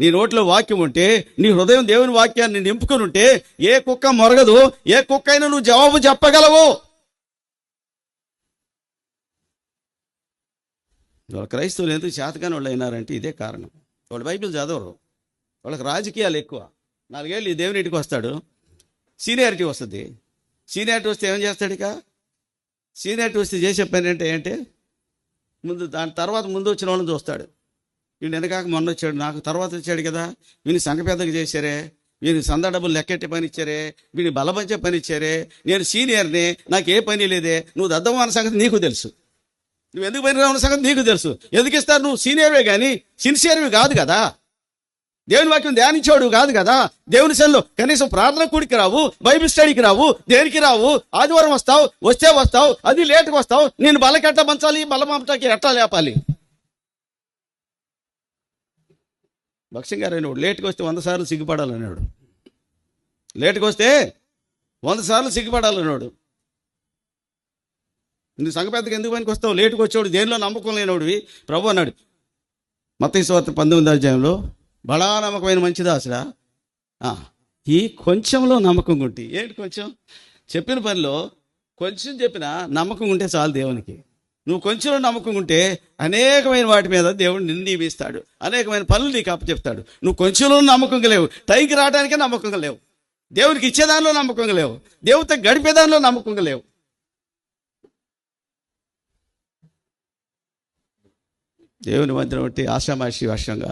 నీ నోట్లో వాక్యం ఉంటే నీ హృదయం దేవుని వాక్యాన్ని నింపుకుని ఉంటే ఏ కుక్క మొరగదు ఏ కుక్క అయినా నువ్వు జవాబు చెప్పగలవు. వాళ్ళ క్రైస్తవులు ఎందుకు చేతగాని వాళ్ళు అయినారంటే ఇదే కారణం. వాళ్ళు బైబిల్ చదవరు. వాళ్ళకి రాజకీయాలు ఎక్కువ. నాలుగేళ్ళు ఈ దేవుని ఇంటికి వస్తాడు. సీనియారిటీ వస్తుంది. సీనియారిటీ వస్తే ఏం చేస్తాడు ఇక? సీనియారిటీ వస్తే చేసే పని అంటే ఏంటి? ముందు దాని తర్వాత ముందు వచ్చిన వాళ్ళని చూస్తాడు. వీడు వెనకాక మొన్న వచ్చాడు? నాకు తర్వాత వచ్చాడు కదా. వీని సంఘ పెద్దగా చేశారే. వీని సంద డబ్బులు లెక్కెట్టి పని ఇచ్చారే వీని బలపంచే పని ఇచ్చారే నేను సీనియర్ని నాకు ఏ పని లేదే. నువ్వు దద్దమన్న సంగతి నీకు తెలుసు. నువ్వు ఎందుకు పని పనికిరావున్న సంగతి నీకు తెలుసు. ఎందుకు ఇస్తారు? నువ్వు సీనియర్వే కానీ సిన్సియర్వి కాదు కదా. దేవుని వాక్యం ధ్యానించోడు కాదు కదా. దేవుని సెల్లో కనీసం ప్రార్థన కూడికి రావు బైబిల్ స్టడీకి రావు దేనికి రావు? ఆదివారం వస్తావు వస్తే వస్తావు అది లేటుకు వస్తావు. నేను బలకెట్ట పంచాలి బలమంటకి ఎట్టా లేపాలి? భక్ష్యం గారు అనేవాడు లేటుగా వస్తే వంద సార్లు సిగ్గుపడాలన్నాడు లేట్గా వస్తే వంద సార్లు సిగ్గుపడాలన్నాడు నువ్వు సంఘ పెద్దకి ఎందుకు పనికి వస్తావు? లేటుకు వచ్చేవాడు దేనిలో నమ్మకం లేనివాడివి? ప్రభు అన్నాడు. మత పంతొమ్మిది అధ్యాయంలో బడా నమ్మకమైన మంచి దాసుడా ఈ కొంచెంలో నమ్మకం ఉంటే ఏంటి కొంచెం? చెప్పిన పనిలో కొంచెం చెప్పిన నమ్మకం ఉంటే చాలు దేవునికి. నువ్వు కొంచెం నమ్మకం ఉంటే అనేకమైన వాటి మీద దేవుడు నిన్ను నియమిస్తాడు. అనేకమైన పనులు నీకు అప్పచెప్తాడు. నువ్వు కొంచెంలో నమ్మకంగా లేవు. టైంకి రావడానికే నమ్మకంగా లేవు. దేవునికి ఇచ్చేదానిలో నమ్మకంగా లేవు. దేవుడితో గడిపేదానిలో నమ్మకంగా లేవు. దేవుని మంత్రం ఒకటి ఆషామాషి వర్షం కాదు.